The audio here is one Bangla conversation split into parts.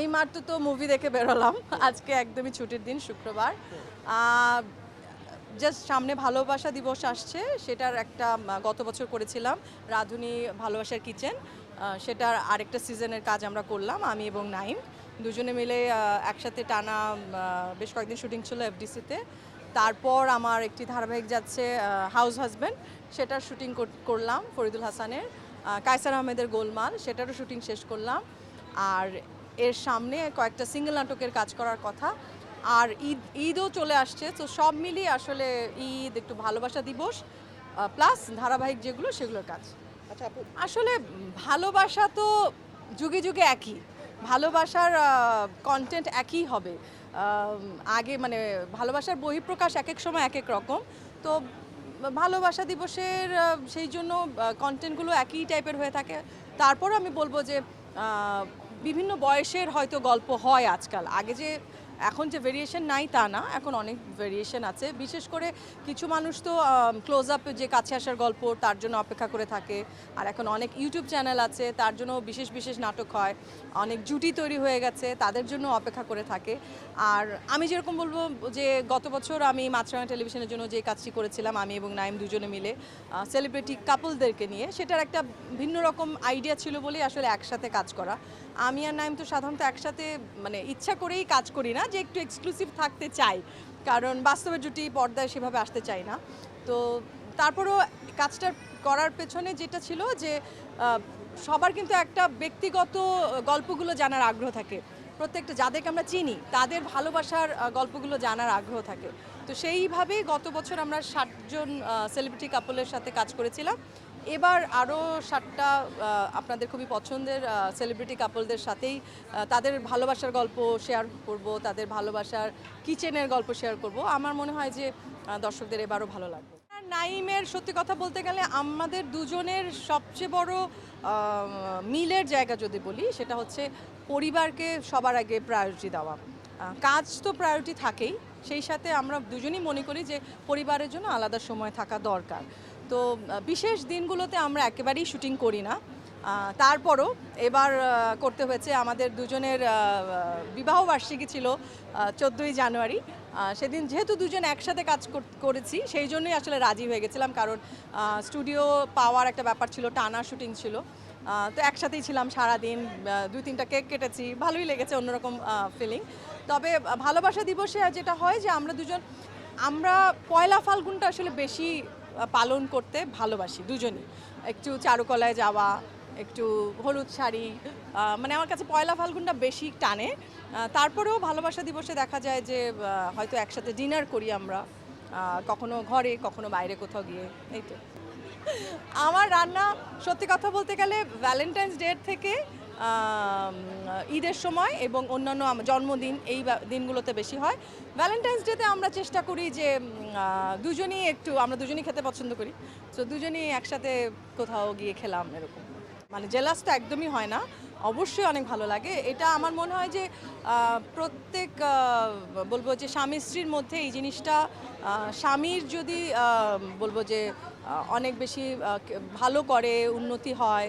এই মাত্র তো মুভি দেখে বেরোলাম। আজকে একদমই ছুটির দিন, শুক্রবার। জাস্ট সামনে ভালোবাসা দিবস আসছে, সেটার একটা গত বছর করেছিলাম রাধুনী ভালোবাসার কিচেন সেটার আরেকটা সিজনের কাজ আমরা করলাম, আমি এবং নাইম। দুজনে মিলে একসাথে টানা বেশ কয়েকদিন শুটিং ছিল এফডিসিতে তারপর আমার একটি ধারাবাহিক যাচ্ছে হাউস হাজব্যান্ড সেটার শুটিং করলাম ফরিদুল হাসানের। কায়সার আহমেদের গোলমাল, সেটারও শুটিং শেষ করলাম। আর এর সামনে কয়েকটা সিঙ্গেল নাটকের কাজ করার কথা। আর ঈদ ঈদও চলে আসছে তো সব মিলিয়ে আসলে ঈদ একটু ভালোবাসা দিবস প্লাস ধারাবাহিক যেগুলো সেগুলোর কাজ। আচ্ছা আসলে ভালোবাসা তো যুগে যুগে একই। ভালোবাসার কন্টেন্ট একই হবে। আগে মানে ভালোবাসার বহিঃপ্রকাশ এক এক সময় এক এক রকম। তো ভালোবাসা দিবসের সেই জন্য কন্টেন্টগুলো একই টাইপের হয়ে থাকে। তারপরও আমি বলব যে বিভিন্ন বয়সের হয়তো গল্প হয় আজকাল। আগে যে এখন যে ভেরিয়েশন নাই তা না, এখন অনেক ভেরিয়েশন আছে। বিশেষ করে কিছু মানুষ তো ক্লোজ আপ যে কাছে আসার গল্প, তার জন্য অপেক্ষা করে থাকে। আর এখন অনেক ইউটিউব চ্যানেল আছে, তার জন্য বিশেষ বিশেষ নাটক হয়। অনেক জুটি তৈরি হয়ে গেছে, তাদের জন্য অপেক্ষা করে থাকে। আর আমি যেরকম বলব যে, গত বছর আমি মাছরাঙা টেলিভিশনের জন্য যে কাজটি করেছিলাম, আমি এবং নাইম দুজনে মিলে সেলিব্রিটি কাপলদেরকে নিয়ে, সেটার একটা ভিন্ন রকম আইডিয়া ছিল বলেই আসলে একসাথে কাজ করা। আমি আর নাইম তো সাধারণত একসাথে মানে ইচ্ছা করেই কাজ করি না যে একটু এক্সক্লুসিভ থাকতে চাই। কারণ বাস্তবে জুটি পর্দায় সেভাবে আসতে চাই না। তো তারপরও কাজটা করার পেছনে যেটা ছিল যে সবার কিন্তু একটা ব্যক্তিগত গল্পগুলো জানার আগ্রহ থাকে। প্রত্যেকটা যাদেরকে আমরা চিনি, তাদের ভালোবাসার গল্পগুলো জানার আগ্রহ থাকে। তো সেইভাবে গত বছর আমরা ষাটজন সেলিব্রিটি কাপলের সাথে কাজ করেছিলাম। এবার আরও ষাটটা আপনাদের খুবই পছন্দের সেলিব্রিটি কাপলদের সাথেই তাদের ভালোবাসার গল্প শেয়ার করব, তাদের ভালোবাসার কিচেনের গল্প শেয়ার করব। আমার মনে হয় যে দর্শকদের এবারও ভালো লাগবে। নাইমের সত্যি কথা বলতে গেলে আমাদের দুজনের সবচেয়ে বড় মিলের জায়গা যদি বলি, সেটা হচ্ছে পরিবারকে সবার আগে প্রায়োরিটি দেওয়া। কাজ তো প্রায়োরিটি থাকেই। সেই সাথে আমরা দুজনই মনে করি যে পরিবারের জন্য আলাদা সময় থাকা দরকার। তো বিশেষ দিনগুলোতে আমরা একেবারেই শুটিং করি না। তারপরও এবার করতে হয়েছে আমাদের দুজনের বিবাহ বার্ষিকী ছিল চোদ্দোই জানুয়ারি। সেদিন যেহেতু দুজন একসাথে কাজ কর- করেছি, সেই জন্যই আসলে রাজি হয়ে গেছিলাম। কারণ স্টুডিও পাওয়ার একটা ব্যাপার ছিল, টানা শুটিং ছিল। তো একসাথেই ছিলাম সারাদিন দুই তিনটা কেক কেটেছি, ভালোই লেগেছে অন্যরকম ফিলিং তবে ভালোবাসা দিবসে যেটা হয় যে আমরা দুজন, আমরা পয়লা ফাল্গুনটা আসলে বেশি পালন করতে ভালোবাসি দুজনই। একটু চারুকলায় যাওয়া, একটু হলুদ শাড়ি মানে আমার কাছে পয়লা ফাল্গুনটা বেশি টানে। তারপরেও ভালোবাসা দিবসে দেখা যায় যে হয়তো একসাথে ডিনার করি আমরা কখনো ঘরে, কখনো বাইরে কোথাও গিয়ে এই তো আমার রান্না, সত্যি কথা বলতে গেলে ভ্যালেন্টাইন্স ডে থেকে ঈদের সময় এবং অন্যান্য জন্মদিন এই দিনগুলোতে বেশি হয়। ভ্যালেন্টাইন্স ডেতে আমরা চেষ্টা করি যে দুজনেই একটু, আমরা দুজনই খেতে পছন্দ করি। তো দুজনই একসাথে কোথাও গিয়ে খেলাম এরকম। মানে জেলাস তো একদমই হয় না। অবশ্যই অনেক ভালো লাগে। এটা আমার মনে হয় যে প্রত্যেক বলব যে স্বামী স্ত্রীর মধ্যে এই জিনিসটা স্বামীর যদি বলব যে অনেক বেশি ভালো করে, উন্নতি হয়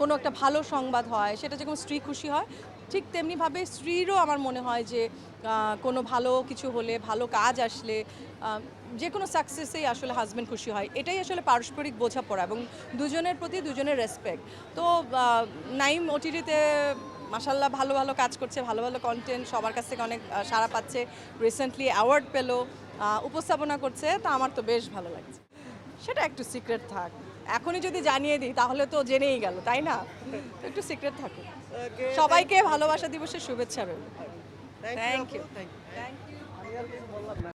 কোনো একটা ভালো সংবাদ হয়, সেটা যেরকম স্ত্রী খুশি হয়, ঠিক তেমনিভাবে স্ত্রীরও আমার মনে হয় যে কোনো ভালো কিছু হলে, ভালো কাজ আসলে যে কোনো সাকসেসেই আসলে হাজব্যান্ড খুশি হয়। এটাই আসলে পারস্পরিক বোঝাপড়া এবং দুজনের প্রতি দুজনের রেসপেক্ট তো নাইম ওটিটিতে মাসাল্লাহ ভালো ভালো কাজ করছে, ভালো ভালো কন্টেন্ট সবার কাছ থেকে অনেক সাড়া পাচ্ছে। রিসেন্টলি অ্যাওয়ার্ড পেল উপস্থাপনা করছে, তা আমার তো বেশ ভালো লাগছে। সেটা একটু সিক্রেট থাক। এখনই যদি জানিয়ে দিই তাহলে তো জেনেই গেল তাই না? তো একটু সিক্রেট থাকে। সবাইকে ভালোবাসা দিবসের শুভেচ্ছা রইল। Thank you. Thank you